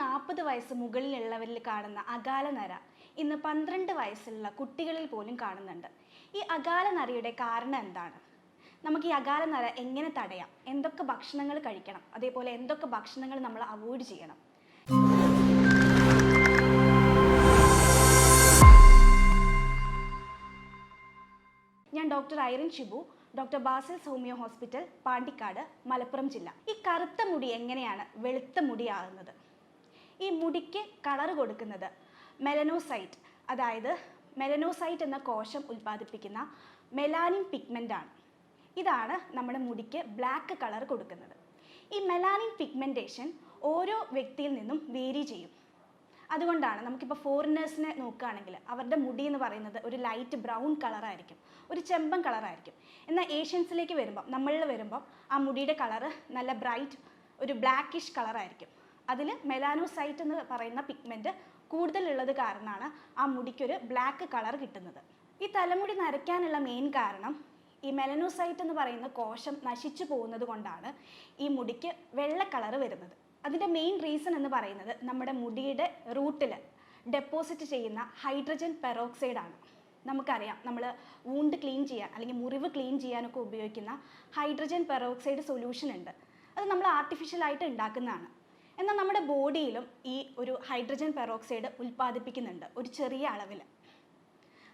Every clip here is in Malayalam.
നാൽപ്പത് വയസ്സ് മുകളിലുള്ളവരിൽ കാണുന്ന അകാല നര ഇന്ന് പന്ത്രണ്ട് വയസ്സുള്ള കുട്ടികളിൽ പോലും കാണുന്നുണ്ട്. ഈ അകാല നരയുടെ കാരണം എന്താണ്? നമുക്ക് ഈ അകാല നര എങ്ങനെ തടയാം? എന്തൊക്കെ ഭക്ഷണങ്ങൾ കഴിക്കണം? അതേപോലെ എന്തൊക്കെ ഭക്ഷണങ്ങൾ നമ്മൾ അവോയ്ഡ് ചെയ്യണം? ഞാൻ doctor Irene Shibu doctor Basil homeo hospital Pandikkad Malappuram ജില്ല. ഈ കറുത്ത മുടി എങ്ങനെയാണ് വെളുത്ത മുടിയാകുന്നത്? ഈ മുടിക്ക് കളർ കൊടുക്കുന്നത് മെലനോസൈറ്റ് അതായത് മെലനോസൈറ്റ് എന്ന കോശം ഉൽപ്പാദിപ്പിക്കുന്ന മെലാനിൻ പിഗ്മെന്റ് ആണ്. ഇതാണ് നമ്മുടെ മുടിക്ക് ബ്ലാക്ക് കളർ കൊടുക്കുന്നത്. ഈ മെലാനിൻ പിഗ്മെന്റേഷൻ ഓരോ വ്യക്തിയിൽ നിന്നും വേരി ചെയ്യും. അതുകൊണ്ടാണ് നമുക്കിപ്പോൾ ഫോറിനേഴ്സിനെ നോക്കുകയാണെങ്കിൽ അവരുടെ മുടി എന്ന് പറയുന്നത് ഒരു ലൈറ്റ് ബ്രൗൺ കളറായിരിക്കും ഒരു ചെമ്പൻ കളറായിരിക്കും എന്നാൽ ഏഷ്യൻസിലേക്ക് വരുമ്പോൾ നമ്മളിൽ വരുമ്പോൾ ആ മുടിയുടെ കളറ് നല്ല ബ്രൈറ്റ് ഒരു ബ്ലാക്കിഷ് കളറായിരിക്കും അതിൽ മെലാനോസൈറ്റ് എന്ന് പറയുന്ന പിഗ്മെന്റ് കൂടുതലുള്ളത് കാരണമാണ് ആ മുടിക്കൊരു ബ്ലാക്ക് കളർ കിട്ടുന്നത്. ഈ തലമുടി നരയ്ക്കാനുള്ള മെയിൻ കാരണം ഈ മെലനോസൈറ്റ് എന്ന് പറയുന്ന കോശം നശിച്ചു പോകുന്നത് കൊണ്ടാണ് ഈ മുടിക്ക് വെള്ള കളർ വരുന്നത്. അതിന്റെ മെയിൻ റീസൺ എന്ന് പറയുന്നത് നമ്മുടെ മുടിയുടെ റൂട്ടിൽ ഡെപ്പോസിറ്റ് ചെയ്യുന്ന ഹൈഡ്രജൻ പെറോക്സൈഡ് ആണ്. നമുക്കറിയാം നമ്മൾ വൂണ്ട് ക്ലീൻ ചെയ്യാൻ അല്ലെങ്കിൽ മുറിവ് ക്ലീൻ ചെയ്യാനൊക്കെ ഉപയോഗിക്കുന്ന ഹൈഡ്രജൻ പെറോക്സൈഡ് സൊല്യൂഷൻ ഉണ്ട്. അത് നമ്മൾ ആർട്ടിഫിഷ്യലായിട്ട് ഉണ്ടാക്കുന്നതാണ്. എന്നാൽ നമ്മുടെ ബോഡിയിലും ഈ ഒരു ഹൈഡ്രജൻ പെറോക്സൈഡ് ഉൽപ്പാദിപ്പിക്കുന്നുണ്ട് ഒരു ചെറിയ അളവിൽ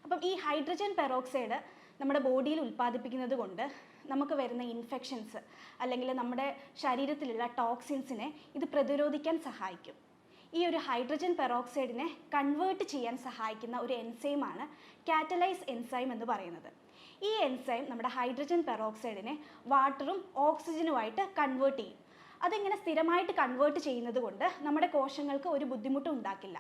അപ്പം ഈ ഹൈഡ്രജൻ പെറോക്സൈഡ് നമ്മുടെ ബോഡിയിൽ ഉൽപ്പാദിപ്പിക്കുന്നത് കൊണ്ട് നമുക്ക് വരുന്ന ഇൻഫെക്ഷൻസ് അല്ലെങ്കിൽ നമ്മുടെ ശരീരത്തിലുള്ള ടോക്സിൻസിനെ ഇത് പ്രതിരോധിക്കാൻ സഹായിക്കും. ഈ ഒരു ഹൈഡ്രജൻ പെറോക്സൈഡിനെ കൺവേർട്ട് ചെയ്യാൻ സഹായിക്കുന്ന ഒരു എൻസൈമാണ് കാറ്റലൈസ് എൻസൈം എന്ന് പറയുന്നത്. ഈ എൻസൈം നമ്മുടെ ഹൈഡ്രജൻ പെറോക്സൈഡിനെ വാട്ടറും ഓക്സിജനുമായിട്ട് കൺവേർട്ട് ചെയ്യും. അതിങ്ങനെ സ്ഥിരമായിട്ട് കൺവേർട്ട് ചെയ്യുന്നത് കൊണ്ട് നമ്മുടെ കോശങ്ങൾക്ക് ഒരു ബുദ്ധിമുട്ടും ഉണ്ടാക്കില്ല.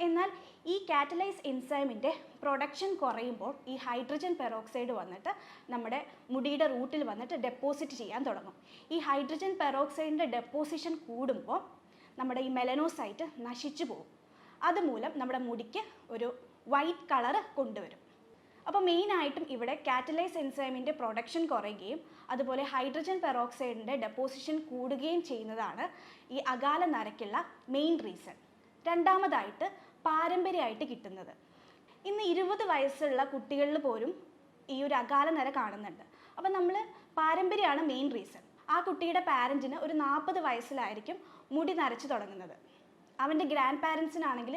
എന്നാൽ ഈ കാറ്റലൈസ് എൻസൈമിന്റെ പ്രൊഡക്ഷൻ കുറയുമ്പോൾ ഈ ഹൈഡ്രജൻ പെറോക്സൈഡ് വന്നിട്ട് നമ്മുടെ മുടിയുടെ റൂട്ടിൽ വന്നിട്ട് ഡെപ്പോസിറ്റ് ചെയ്യാൻ തുടങ്ങും. ഈ ഹൈഡ്രജൻ പെറോക്സൈഡിന്റെ ഡെപ്പോസിഷൻ കൂടുമ്പോൾ നമ്മുടെ ഈ മെലനോസൈറ്റ് നശിച്ചു പോകും. അതുമൂലം നമ്മുടെ മുടിക്ക് ഒരു വൈറ്റ് കളറ് കൊണ്ടുവരും. അപ്പോൾ മെയിനായിട്ടും ഇവിടെ കാറ്റലൈസ് എൻസൈമിന്റെ പ്രൊഡക്ഷൻ കുറയുകയും അതുപോലെ ഹൈഡ്രജൻ പെറോക്സൈഡിന്റെ ഡെപ്പോസിഷൻ കൂടുകയും ചെയ്യുന്നതാണ് ഈ അകാല നരക്കുള്ള മെയിൻ റീസൺ രണ്ടാമതായിട്ട് പാരമ്പര്യമായിട്ട് കിട്ടുന്നത്. ഇന്ന് ഇരുപത് വയസ്സുള്ള കുട്ടികളിൽ പോലും ഈ ഒരു അകാല നര കാണുന്നുണ്ട്. അപ്പം നമ്മൾ പാരമ്പര്യമാണ് മെയിൻ റീസൺ ആ കുട്ടിയുടെ പാരന്റിന് ഒരു നാൽപ്പത് വയസ്സിലായിരിക്കും മുടി നരച്ചു തുടങ്ങുന്നത്. അവന്റെ ഗ്രാൻഡ് പാരൻസിനാണെങ്കിൽ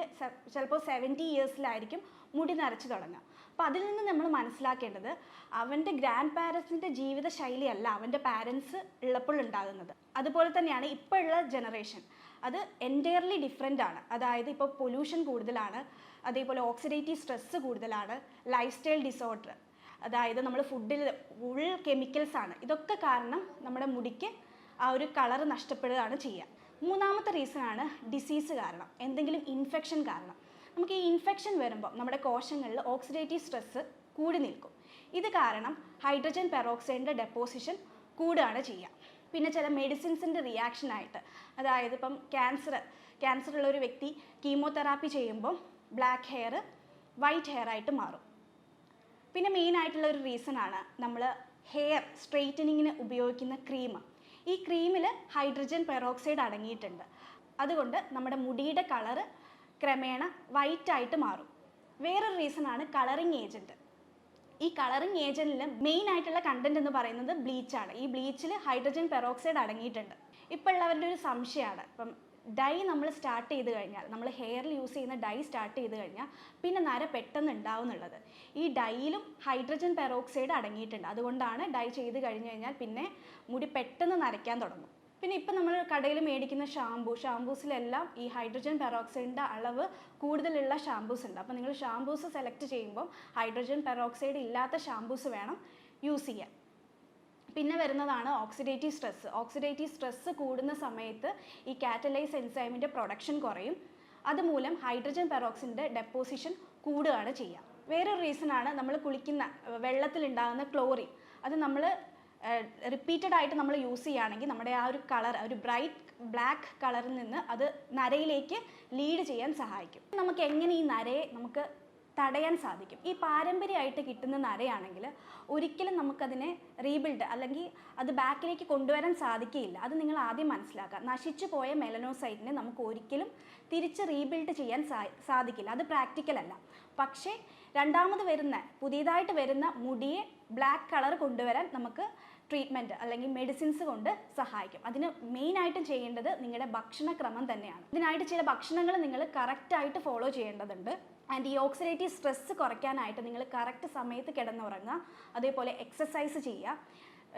ചിലപ്പോൾ സെവന്റി ഇയേഴ്സിലായിരിക്കും മുടി നരച്ചു തുടങ്ങുക. അപ്പോൾ അതിൽ നിന്ന് നമ്മൾ മനസ്സിലാക്കേണ്ടത് അവന്റെ ഗ്രാൻഡ് പാരൻസിന്റെ ജീവിത ശൈലിയല്ല അവന്റെ പാരൻസ് ഉള്ളപ്പോൾ ഉണ്ടാകുന്നത്. അതുപോലെ തന്നെയാണ് ഇപ്പോൾ ഉള്ള ജനറേഷൻ അത് എന്റയർലി ഡിഫറെന്റ് ആണ്. അതായത് ഇപ്പോൾ പൊല്യൂഷൻ കൂടുതലാണ്. അതേപോലെ ഓക്സിഡേറ്റീവ് സ്ട്രെസ്സ് കൂടുതലാണ്. ലൈഫ് സ്റ്റൈൽ ഡിസോർഡർ അതായത് നമ്മൾ ഫുഡിൽ ഫുൾ കെമിക്കൽസ് ആണ്. ഇതൊക്കെ കാരണം നമ്മുടെ മുടിക്ക് ആ ഒരു കളർ നഷ്ടപ്പെടുകയാണ് ചെയ്യുക. മൂന്നാമത്തെ റീസൺ ആണ് ഡിസീസ് കാരണം. എന്തെങ്കിലും ഇൻഫെക്ഷൻ കാരണം. നമുക്ക് ഈ ഇൻഫെക്ഷൻ വരുമ്പോൾ നമ്മുടെ കോശങ്ങളിൽ ഓക്സിഡേറ്റീവ് സ്ട്രെസ് കൂടി നിൽക്കും. ഇത് കാരണം ഹൈഡ്രജൻ പെറോക്സൈഡിന്റെ ഡെപ്പോസിഷൻ കൂടുകയാണ് ചെയ്യുക. പിന്നെ ചില മെഡിസിൻസിന്റെ റിയാക്ഷനായിട്ട് അതായത് ഇപ്പം ക്യാൻസർ ക്യാൻസർ ഉള്ള ഒരു വ്യക്തി കീമോതെറാപ്പി ചെയ്യുമ്പോൾ ബ്ലാക്ക് ഹെയർ വൈറ്റ് ഹെയർ ആയിട്ട് മാറും. പിന്നെ മെയിൻ ആയിട്ടുള്ള ഒരു റീസൺ ആണ് നമ്മൾ ഹെയർ സ്ട്രെയിറ്റനിങ്ങിന് ഉപയോഗിക്കുന്ന ക്രീം ഈ ക്രീമിൽ ഹൈഡ്രജൻ പെറോക്സൈഡ് അടങ്ങിയിട്ടുണ്ട്. അതുകൊണ്ട് നമ്മുടെ മുടിയുടെ കളറ് ക്രമേണ വൈറ്റ് ആയിട്ട് മാറും. വേറൊരു റീസൺ ആണ് കളറിങ് ഏജന്റ് ഈ കളറിങ് ഏജന്റിൽ മെയിൻ ആയിട്ടുള്ള കണ്ടന്റ് എന്ന് പറയുന്നത് ബ്ലീച്ചാണ് ഈ ബ്ലീച്ചിൽ ഹൈഡ്രജൻ പെറോക്സൈഡ് അടങ്ങിയിട്ടുണ്ട്. ഇപ്പോൾ ഉള്ളവരുടെ ഒരു സംശയമാണ് ഇപ്പം ഡൈ നമ്മൾ സ്റ്റാർട്ട് ചെയ്ത് കഴിഞ്ഞാൽ നമ്മൾ ഹെയറിൽ യൂസ് ചെയ്യുന്ന ഡൈ സ്റ്റാർട്ട് ചെയ്ത് കഴിഞ്ഞാൽ പിന്നെ നര പെട്ടെന്ന് ഉണ്ടാവുന്നുള്ളത് ഈ ഡൈയിലും ഹൈഡ്രജൻ പെറോക്സൈഡ് അടങ്ങിയിട്ടുണ്ട്. അതുകൊണ്ടാണ് ഡൈ ചെയ്ത് കഴിഞ്ഞ് കഴിഞ്ഞാൽ പിന്നെ മുടി പെട്ടെന്ന് നരയ്ക്കാൻ തുടങ്ങും. പിന്നെ ഇപ്പം നമ്മൾ കടയിൽ മേടിക്കുന്ന ഷാംപൂ ഷാംപൂസിലെല്ലാം ഈ ഹൈഡ്രജൻ പെറോക്സൈഡിന്റെ അളവ് കൂടുതലുള്ള ഷാംപൂസ് ഉണ്ട്. അപ്പോൾ നിങ്ങൾ ഷാംപൂസ് സെലക്ട് ചെയ്യുമ്പോൾ ഹൈഡ്രജൻ പെറോക്സൈഡ് ഇല്ലാത്ത ഷാംപൂസ് വേണം യൂസ് ചെയ്യാൻ. പിന്നെ വരുന്നതാണ് ഓക്സിഡേറ്റീവ് സ്ട്രെസ്. ഓക്സിഡേറ്റീവ് സ്ട്രെസ്സ് കൂടുന്ന സമയത്ത് ഈ കാറ്റലൈസ് എൻസൈമിന്റെ പ്രൊഡക്ഷൻ കുറയും. അതുമൂലം ഹൈഡ്രജൻ പെറോക്സിന്റെ ഡെപ്പോസിഷൻ കൂടുകയാണ് ചെയ്യുക. വേറൊരു റീസൺ ആണ് നമ്മൾ കുളിക്കുന്ന വെള്ളത്തിലുണ്ടാകുന്ന ക്ലോറിൻ. അത് നമ്മൾ റിപ്പീറ്റഡ് ആയിട്ട് നമ്മൾ യൂസ് ചെയ്യുകയാണെങ്കിൽ നമ്മുടെ ആ ഒരു കളർ ഒരു ബ്രൈറ്റ് ബ്ലാക്ക് കളറിൽ നിന്ന് അത് നരയിലേക്ക് ലീഡ് ചെയ്യാൻ സഹായിക്കും. നമുക്ക് എങ്ങനെ ഈ നരയെ നമുക്ക് തടയാൻ സാധിക്കും? ഈ പാരമ്പര്യമായിട്ട് കിട്ടുന്ന നരയാണെങ്കിൽ ഒരിക്കലും നമുക്കതിനെ റീബിൽഡ് അല്ലെങ്കിൽ അത് ബാക്കിലേക്ക് കൊണ്ടുവരാൻ സാധിക്കുകയില്ല. അത് നിങ്ങൾ ആദ്യം മനസ്സിലാക്കുക. നശിച്ചു പോയ മെലനോസൈറ്റിനെ നമുക്ക് ഒരിക്കലും തിരിച്ച് റീബിൽഡ് ചെയ്യാൻ സാധിക്കില്ല. അത് പ്രാക്ടിക്കൽ അല്ല. പക്ഷേ രണ്ടാമത് വരുന്ന പുതിയതായിട്ട് വരുന്ന മുടിയെ ബ്ലാക്ക് കളർ കൊണ്ടുവരാൻ നമുക്ക് ട്രീറ്റ്മെന്റ് അല്ലെങ്കിൽ മെഡിസിൻസ് കൊണ്ട് സഹായിക്കും. അതിന് മെയിനായിട്ട് ചെയ്യേണ്ടത് നിങ്ങളുടെ ഭക്ഷണക്രമം തന്നെയാണ്. ഇതിനായിട്ട് ചില ഭക്ഷണങ്ങൾ നിങ്ങൾ കറക്റ്റായിട്ട് ഫോളോ ചെയ്യേണ്ടതുണ്ട്. ആൻഡ് ഈ ഓക്സിഡേറ്റീവ് സ്ട്രെസ്സ് കുറയ്ക്കാനായിട്ട് നിങ്ങൾ കറക്റ്റ് സമയത്ത് കിടന്നുറങ്ങുക. അതേപോലെ എക്സസൈസ് ചെയ്യുക.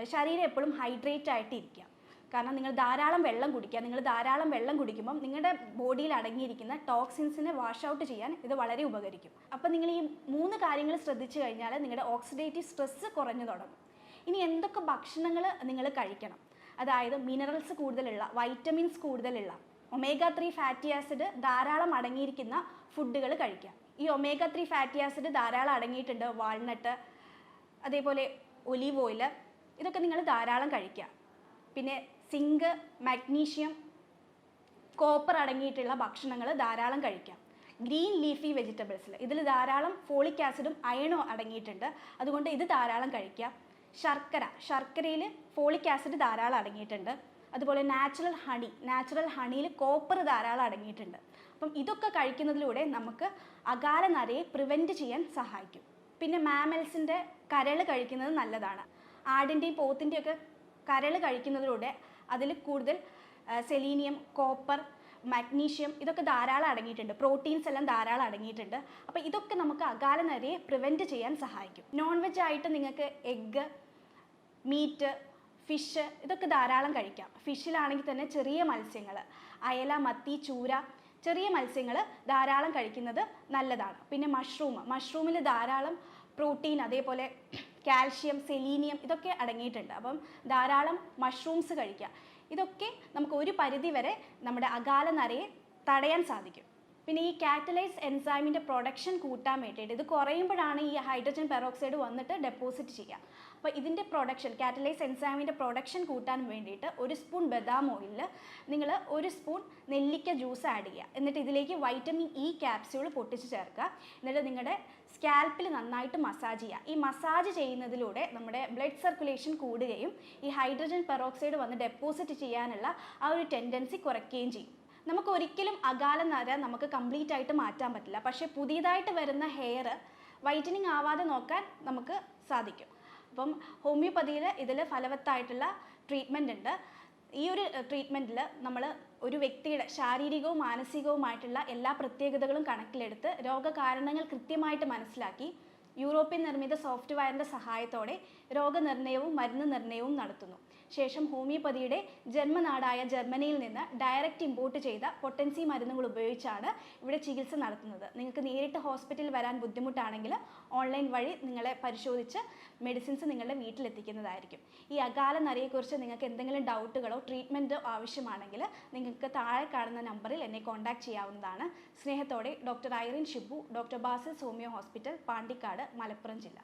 ശരീരം എപ്പോഴും ഹൈഡ്രേറ്റ് ആയിട്ട് ഇരിക്കുക. കാരണം നിങ്ങൾ ധാരാളം വെള്ളം കുടിക്കുക. നിങ്ങൾ ധാരാളം വെള്ളം കുടിക്കുമ്പം നിങ്ങളുടെ ബോഡിയിൽ അടങ്ങിയിരിക്കുന്ന ടോക്സിൻസിനെ വാഷ് ഔട്ട് ചെയ്യാൻ ഇത് വളരെ ഉപകരിക്കും. അപ്പോൾ നിങ്ങൾ ഈ മൂന്ന് കാര്യങ്ങൾ ശ്രദ്ധിച്ചു കഴിഞ്ഞാൽ നിങ്ങളുടെ ഓക്സിഡേറ്റീവ് സ്ട്രെസ്സ് കുറഞ്ഞു തുടങ്ങും. ഇനി എന്തൊക്കെ ഭക്ഷണങ്ങൾ നിങ്ങൾ കഴിക്കണം? അതായത് മിനറൽസ് കൂടുതലുള്ള വൈറ്റമിൻസ് കൂടുതലുള്ള ഒമേഗ ത്രീ ഫാറ്റി ആസിഡ് ധാരാളം അടങ്ങിയിരിക്കുന്ന ഫുഡുകൾ കഴിക്കുക. ഈ ഒമേഗ ത്രീ ഫാറ്റി ആസിഡ് ധാരാളം അടങ്ങിയിട്ടുണ്ട് വാൾനട്ട് അതേപോലെ ഒലീവ് ഓയിൽ ഇതൊക്കെ നിങ്ങൾ ധാരാളം കഴിക്കുക. പിന്നെ സിങ്ക് മാഗ്നീഷ്യം കോപ്പർ അടങ്ങിയിട്ടുള്ള ഭക്ഷണങ്ങൾ ധാരാളം കഴിക്കാം ഗ്രീൻ ലീഫി വെജിറ്റബിൾസിൽ ഇതിൽ ധാരാളം ഫോളിക് ആസിഡും അയണോ അടങ്ങിയിട്ടുണ്ട്. അതുകൊണ്ട് ഇത് ധാരാളം കഴിക്കാം ശർക്കര. ശർക്കരയിൽ ഫോളിക് ആസിഡ് ധാരാളം അടങ്ങിയിട്ടുണ്ട്. അതുപോലെ നാച്ചുറൽ ഹണി നാച്ചുറൽ ഹണിയിൽ കോപ്പർ ധാരാളം അടങ്ങിയിട്ടുണ്ട്. അപ്പം ഇതൊക്കെ കഴിക്കുന്നതിലൂടെ നമുക്ക് അകാല നരയെ പ്രിവെന്റ് ചെയ്യാൻ സഹായിക്കും. പിന്നെ മാമൽസിന്റെ കരൾ കഴിക്കുന്നത് നല്ലതാണ്. ആടിന്റെയും പോത്തിന്റെയൊക്കെ കരൾ കഴിക്കുന്നതിലൂടെ അതിൽ കൂടുതൽ സെലീനിയം കോപ്പർ മഗ്നീഷ്യം ഇതൊക്കെ ധാരാളം അടങ്ങിയിട്ടുണ്ട്. പ്രോട്ടീൻസ് എല്ലാം ധാരാളം അടങ്ങിയിട്ടുണ്ട്. അപ്പോൾ ഇതൊക്കെ നമുക്ക് അകാല നരയെ പ്രിവെന്റ് ചെയ്യാൻ സഹായിക്കും. നോൺ വെജ് ആയിട്ട് നിങ്ങൾക്ക് എഗ്ഗ് മീറ്റ് ഫിഷ് ഇതൊക്കെ ധാരാളം കഴിക്കാം. ഫിഷിലാണെങ്കിൽ തന്നെ ചെറിയ മത്സ്യങ്ങൾ അയല മത്തി ചൂര ചെറിയ മത്സ്യങ്ങൾ ധാരാളം കഴിക്കുന്നത് നല്ലതാണ്. പിന്നെ മഷ്റൂം മഷ്റൂമിൽ ധാരാളം പ്രോട്ടീൻ അതേപോലെ കാൽഷ്യം സെലീനിയം ഇതൊക്കെ അടങ്ങിയിട്ടുണ്ട്. അപ്പം ധാരാളം മഷ്റൂംസ് കഴിക്കുക ഇതൊക്കെ നമുക്ക് ഒരു പരിധി വരെ നമ്മുടെ അകാല നരയെ തടയാൻ സാധിക്കും. പിന്നെ ഈ കാറ്റലൈസ് എൻസൈമിന്റെ പ്രൊഡക്ഷൻ കൂട്ടാൻ വേണ്ടിയിട്ട് ഇത് കുറയുമ്പോഴാണ് ഈ ഹൈഡ്രജൻ പെറോക്സൈഡ് വന്നിട്ട് ഡെപ്പോസിറ്റ് ചെയ്യുക. അപ്പോൾ ഇതിന്റെ പ്രൊഡക്ഷൻ കാറ്റലൈസ് എൻസൈമിന്റെ പ്രൊഡക്ഷൻ കൂട്ടാൻ വേണ്ടിയിട്ട് ഒരു സ്പൂൺ ബദാം ഓയിലിൽ നിങ്ങൾ ഒരു സ്പൂൺ നെല്ലിക്ക ജ്യൂസ് ആഡ് ചെയ്യുക. എന്നിട്ട് ഇതിലേക്ക് വൈറ്റമിൻ ഇ ക്യാപ്സ്യൂൾ പൊട്ടിച്ച് ചേർക്കുക. എന്നിട്ട് നിങ്ങളുടെ സ്കാൽപ്പിൽ നന്നായിട്ട് മസാജ് ചെയ്യുക. ഈ മസാജ് ചെയ്യുന്നതിലൂടെ നമ്മുടെ ബ്ലഡ് സർക്കുലേഷൻ കൂടുകയും ഈ ഹൈഡ്രജൻ പെറോക്സൈഡ് വന്ന് ഡെപ്പോസിറ്റ് ചെയ്യാനുള്ള ആ ഒരു ടെൻഡൻസി കുറയ്ക്കുകയും ചെയ്യും. നമുക്ക് ഒരിക്കലും അകാല നര നമുക്ക് കംപ്ലീറ്റ് ആയിട്ട് മാറ്റാൻ പറ്റില്ല. പക്ഷേ പുതിയതായിട്ട് വരുന്ന ഹെയർ വൈറ്റനിങ് ആവാതെ നോക്കാൻ നമുക്ക് സാധിക്കും. അപ്പം ഹോമിയോപ്പതിയിൽ ഇതിൽ ഫലവത്തായിട്ടുള്ള ട്രീറ്റ്മെന്റ് ഉണ്ട്. ഈ ഒരു ട്രീറ്റ്മെന്റിൽ നമ്മൾ ഒരു വ്യക്തിയുടെ ശാരീരികവും മാനസികവുമായിട്ടുള്ള എല്ലാ പ്രത്യേകതകളും കണക്കിലെടുത്ത് രോഗകാരണങ്ങൾ കൃത്യമായിട്ട് മനസ്സിലാക്കി യൂറോപ്യൻ നിർമ്മിത സോഫ്റ്റ്വെയറിന്റെ സഹായത്തോടെ രോഗനിർണയവും മരുന്ന് നിർണയവും നടത്തുന്നു. ശേഷം ഹോമിയോപ്പതിയുടെ ജന്മനാടായ ജർമ്മനിയിൽ നിന്ന് ഡയറക്റ്റ് ഇമ്പോർട്ട് ചെയ്ത പൊട്ടൻസി മരുന്നുകൾ ഉപയോഗിച്ചാണ് ഇവിടെ ചികിത്സ നടത്തുന്നത്. നിങ്ങൾക്ക് നേരിട്ട് ഹോസ്പിറ്റലിൽ വരാൻ ബുദ്ധിമുട്ടാണെങ്കിൽ ഓൺലൈൻ വഴി നിങ്ങളെ പരിശോധിച്ച് മെഡിസിൻസ് നിങ്ങളുടെ വീട്ടിലെത്തിക്കുന്നതായിരിക്കും. ഈ അകാല നരയെക്കുറിച്ച് നിങ്ങൾക്ക് എന്തെങ്കിലും ഡൗട്ടുകളോ ട്രീറ്റ്മെന്റോ ആവശ്യമാണെങ്കിൽ നിങ്ങൾക്ക് താഴെ കാണുന്ന നമ്പറിൽ എന്നെ കോൺടാക്ട് ചെയ്യാവുന്നതാണ്. സ്നേഹത്തോടെ doctor Irene Shibu doctor Basil സോമിയോ hospital Pandikkad Malappuram ജില്ല.